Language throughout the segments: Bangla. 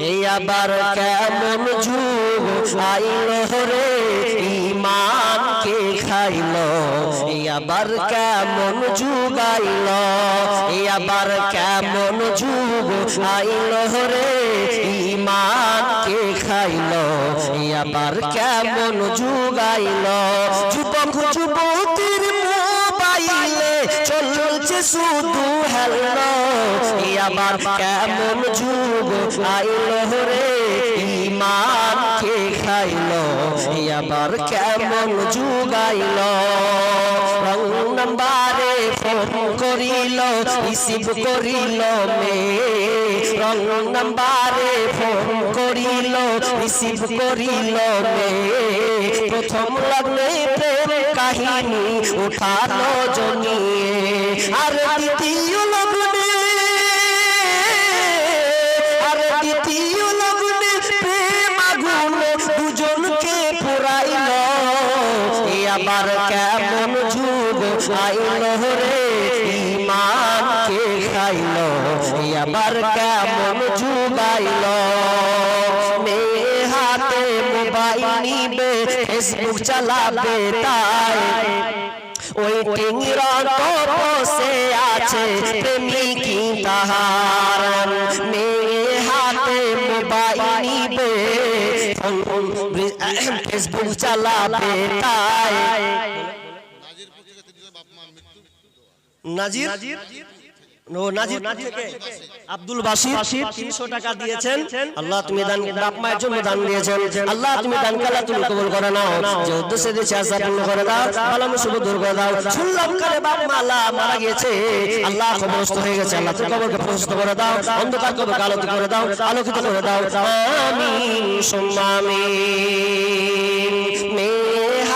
এই আবার কেমন যুগ? রে ইমানকে খাইল। এই আবার কেমন যুগ আবার কেমন যুগ? আইল রে ইমানকে খাইল। এই আবার কেমন যুগ যুবক যুবতীর মোবাইলে চলছে শুধু হেলো আবার কেমন যুগ আইল রে? ইমানকে খাইল? এই আবার কেমন যুগ আইল? নাম্বারে ফোন করিল, রিসিভ করিল মে রং নাম্বারে ফোন করিল, রিসিভ করিল মে প্রথম লগ্নে প্রেম কাহিনী, উঠালো জনিয়ে আর দ্বিতীয় লগ্নে কেমন যুগ আইল রে ইমানকে খাইল এ আবার কেমন যুগ আইল মেয়ে হাতে মোবাইল নিবে ফেসবুক চালাবে তাই ওই টিংরা তো বসে আছে প্রেমিকি তাহার মেয়ে ফেসবুক চালাবে তাই নাজির আব্দুল বাসির তিনশো টাকা দিয়েছেন। আল্লাহ তুমি দান বাপ মায়ের জন্য দান দিয়েছেন। আল্লাহ তুমি দান কালা তুমি কবুল করে নাও। যে উদ্দেশ্যে দিয়েছে আশা পূর্ণ করে দাও ভালো শুভ দূর করে দাও। শুনলাম করে বাপ মালা মারা গিয়েছে। আল্লাহ কবরস্থ হয়ে গেছে। আল্লাহ তুমি কবরকে প্রশস্ত করে দাও। অন্ধকার কবরকে আলোকিত করে দাও। আলোকিত করে দাও। আমিন সুম্মা আমিন মেয়ে হাতে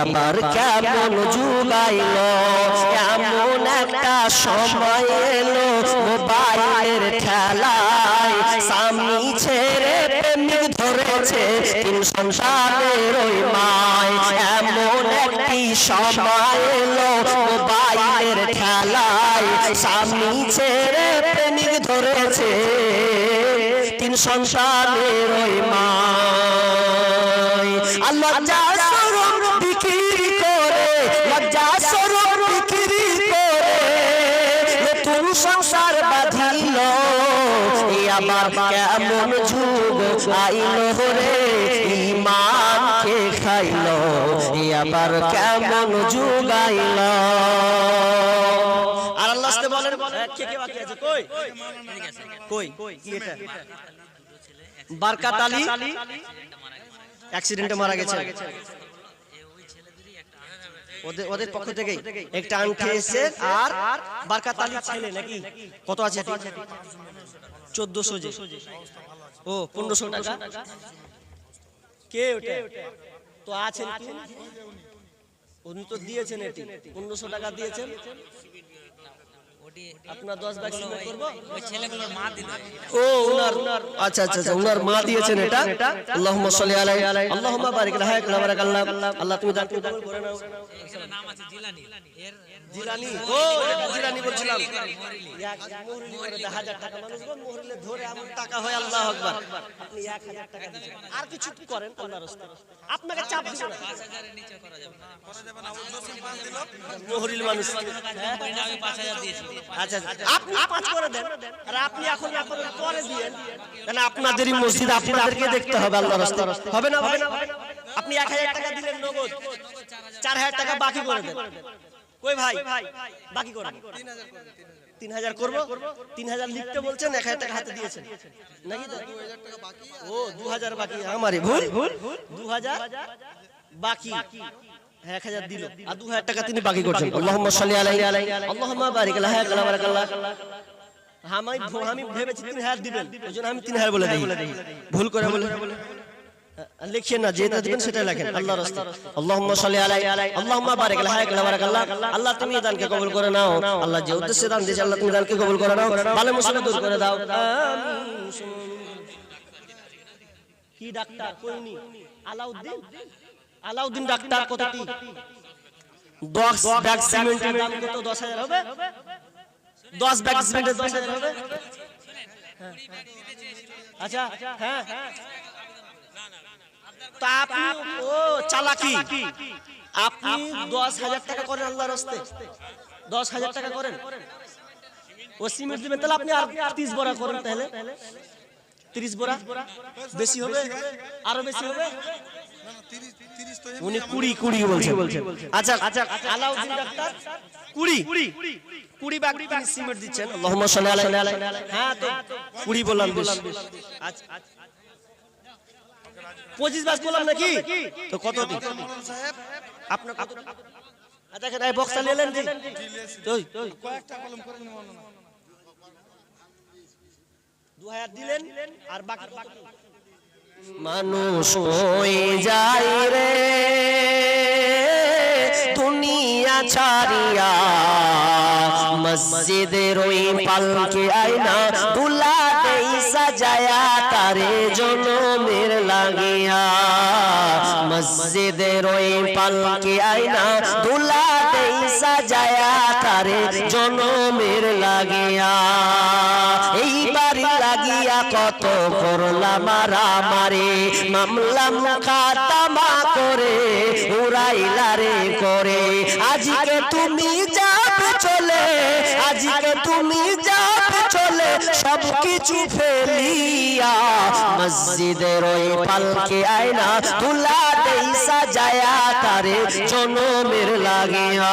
এ আবার কেমন যুগ আইল এমন একটা সময় এলো মোবাইলের খেলায় স্বামী ছেড়ে প্রেমিক ধরেছে তিন সংসারের ওই মায়। এমন একটি সময় এলো মোবাইলের খেলায় স্বামী ছেড়ে প্রেমিক ধরেছে তিন সংসারের ওই মায়। আল্লাহ কেমন যুগ? রে খাইল। আবার কেমন আর আল্লাহ বলেন। কে কে বাকি আছে? কই? কই? এটা? বারকাত আলী? অ্যাক্সিডেন্টে মারা গেছে। ওদের ওদের পক্ষ থেকে একটা আংটি এসে আর বারকাত ছেলে নাকি? কত আছে চোদ্দশো যে। ও পনেরোশো টাকা? কে ওটা? তো আছেন উনি তো দিয়েছেন এটি। পনেরোশো টাকা দিয়েছেন। আপনার দশ ব্যাগ সিমেন্ট করব? ও উনার আচ্ছা আচ্ছা আচ্ছা উনার মা দিয়েছেন এটা? আল্লাহুম্মা সাল্লি আলাইহি আল্লাহুম্মা বারিক লাহা এক আল্লাহ আল্লাহ তুমি দান করে নাও। নাম আছে জিলানি। এর জিলানি। ও জিলানি বলছিলাম। এক মোহরিলি করে দেয়, হাজার টাকা মানুষ গো, ধরে এমন টাকা হয় আল্লাহ আকবার। আপনি এক হাজার টাকা আর কিছু করেন আল্লাহর আপনাকে চাপ দিবেন না। পাঁচ করা যাবে না। মোহরিল মানুষ? এটা আমি পাঁচ হাজার দিয়েছি। আচ্ছা। আপনি পাঁচ করে দেন। আর আপনি এখন দিয়েন। আপনাদেরই মসজিদ আপনাদেরকে দেখতে হবে আল্লাহ রাস্তা হবে না ভাই? আপনি এক হাজার টাকা দিলেন নগদ। চার হাজার টাকা বাকি করে দেন। কই ভাই? বাকি করে তিন হাজার করব? তিন হাজার লিখতে বলছেন এক হাজার টাকা হাতে দিয়েছেন। নাকি? ও দু হাজার বাকি। ভুল ভুল। দু হাজার বাকি। হ্যাঁ, এক হাজার দিল। আর দু হাজার টাকা তিনি বাকি করছেন। আল্লাহুম্মা সাল্লি আলাইহি। আল্লাহুম্মা বারিক লাহা কালা বারাকাল্লাহ। ভু- আমি ভেবেছি তিন হাজার দিবেন। ওই জন্য আমি তিন হাজার বলে দিই। ভুল করে বলে লিখিয়ে না যেটা দিবেন সেটা লেখেন। আল্লাহ রাস্তা আল্লাহুম্মা সাল্লি আলাই আল্লাহুম্মা বারিক আলা হায়াক আলা বারাকাল্লাহ আল্লাহ তুমি দানকে কবুল করে নাও। আল্লাহ যে উদ্দেশ্যে দান দিয়েছে আল্লাহ তুমি দানকে কবুল করে নাও। ভালো মুসলিম দূর করে দাও। আমিন। কি ডাক্তার? কইনি আলাউদ্দিন? আলাউদ্দিন ডাক্তার কতটি দশ ব্যাগ সিমেন্টের দাম কত? দশ হাজার হবে? দশ ব্যাগ সিমেন্টের দশ হাজার হবে? আচ্ছা হ্যাঁ। তা আপনি, ও চালাকি। আপনি দশ হাজার টাকা করেন আল্লাহর হস্তে। দশ হাজার টাকা করেন। ও সিমেন্ট দিবেন, তাহলে আপনি আর তিরিশ বড়া করেন তাহলে। তিরিশ বড়া? বেশি হবে? আরও বেশি হবে? উনি কুড়ি কুড়ি বলছেন। আচ্ছা আচ্ছা আলাউদ্দিন ডাক্তার, কুড়ি। কুড়ি তিনি সিমেন্ট দিচ্ছেন। আলাইহি হ্যাঁ তো, কুড়ি বললাম বেশ আচ্ছা। পঁচিশ বাস বললাম নাকি? তো কত দিন আপনার কত এই বক্সটা নিলেন জি ওই ওই। দু হাজার দিলেন আর বাকি মানুষ হয়ে যায় রে। দুনিয়া ছাড়িয়া মসজিদের ওই পালকে আয়না দুলা দেই সাজায়া তারে জনমের লাগিয়া মসজিদের ওই পালকে আয়না দুলা দেই সাজায়া তারে জনমের লাগিয়া। এই বাড়ি লাগিয়া কত করলা মারা মারে মামলা মুখাতামা করে, উড়াইলা রে করে। আজকে তুমি যাবে চলে, আজকে তুমি চলে সব কিছু ফেলিয়া মসজিদের ওই পালকে আয়না তুলা দেই সাজায়া তারে জনমের লাগিয়া।